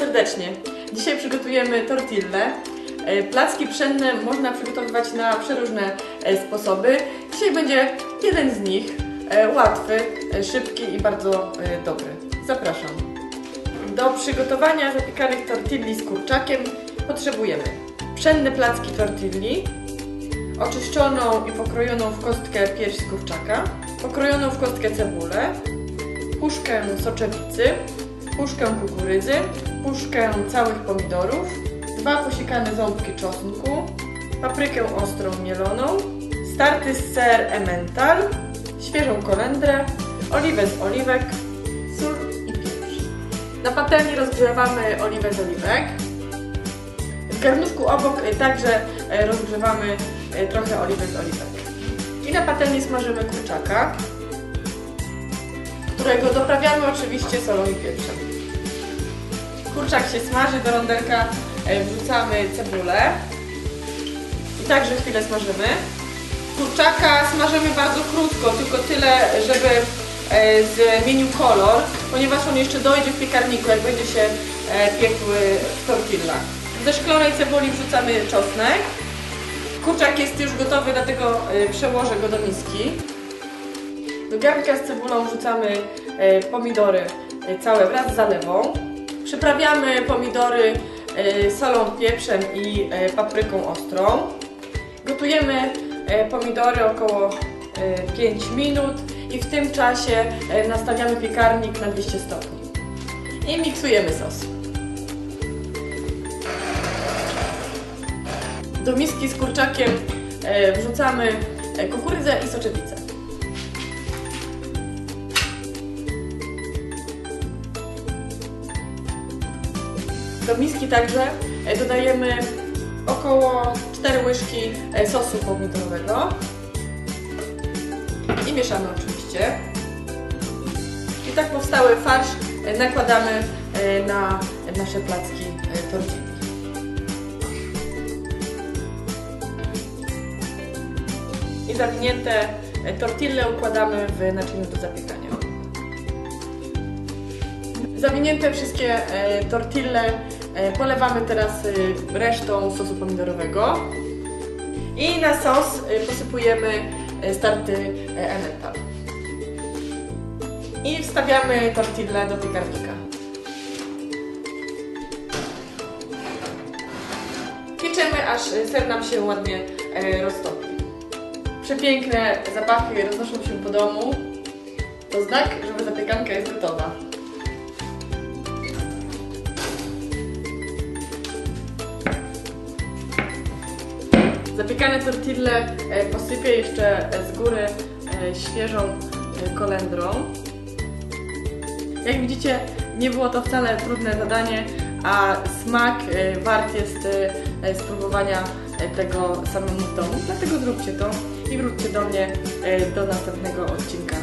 Serdecznie. Dzisiaj przygotujemy tortille. E, Placki pszenne można przygotowywać na przeróżne e, sposoby. Dzisiaj będzie jeden z nich, e, łatwy, szybki i bardzo dobry. Zapraszam. Do przygotowania zapiekanych tortilli z kurczakiem potrzebujemy pszenne placki tortilli, oczyszczoną i pokrojoną w kostkę pierś z kurczaka, pokrojoną w kostkę cebulę, puszkę soczewicy, puszkę kukurydzy, puszkę całych pomidorów, dwa posikane ząbki czosnku, paprykę ostrą mieloną, starty ser emmental, świeżą kolendrę, oliwę z oliwek, sól i pieprz. Na patelni rozgrzewamy oliwę z oliwek. W garnuszku obok y, także y, rozgrzewamy y, trochę oliwy z oliwek. I na patelni smażymy kurczaka, którego doprawiamy oczywiście solą i pieprzem. Kurczak się smaży, do rondelka e, wrzucamy cebulę i także chwilę smażymy. Kurczaka smażymy bardzo krótko, tylko tyle, żeby e, zmienił kolor, ponieważ on jeszcze dojdzie w piekarniku, jak będzie się e, piekły w tortillach. Do szklonej cebuli wrzucamy czosnek. Kurczak jest już gotowy, dlatego przełożę go do miski. Do garnka z cebulą wrzucamy e, pomidory e, całe wraz z zalewą. Przyprawiamy pomidory e, solą, pieprzem i papryką ostrą. Gotujemy pomidory około e, 5 minut i w tym czasie nastawiamy piekarnik na 200 stopni. I miksujemy sos. Do miski z kurczakiem wrzucamy kukurydzę i soczewicę. Do miski także e, dodajemy około 4 łyżki e, sosu pomidorowego i mieszamy oczywiście. I tak powstały farsz e, nakładamy na nasze placki tortilli. I zawinięte tortille układamy w naczyniu do zapiekania. Zawinięte wszystkie e, tortille e, polewamy teraz e, resztą sosu pomidorowego i na sos e, posypujemy e, starty e, emmental. I wstawiamy tortille do piekarnika. Pieczemy aż e, ser nam się ładnie e, roztopi. Przepiękne zapachy roznoszą się po domu. To znak, że zapiekanka jest gotowa. Zapiekane tortille e, posypię jeszcze e, z góry e, świeżą kolendrą. Jak widzicie, nie było to wcale trudne zadanie, a smak wart jest spróbowania tego samemu w domu. Dlatego zróbcie to i wróćcie do mnie do następnego odcinka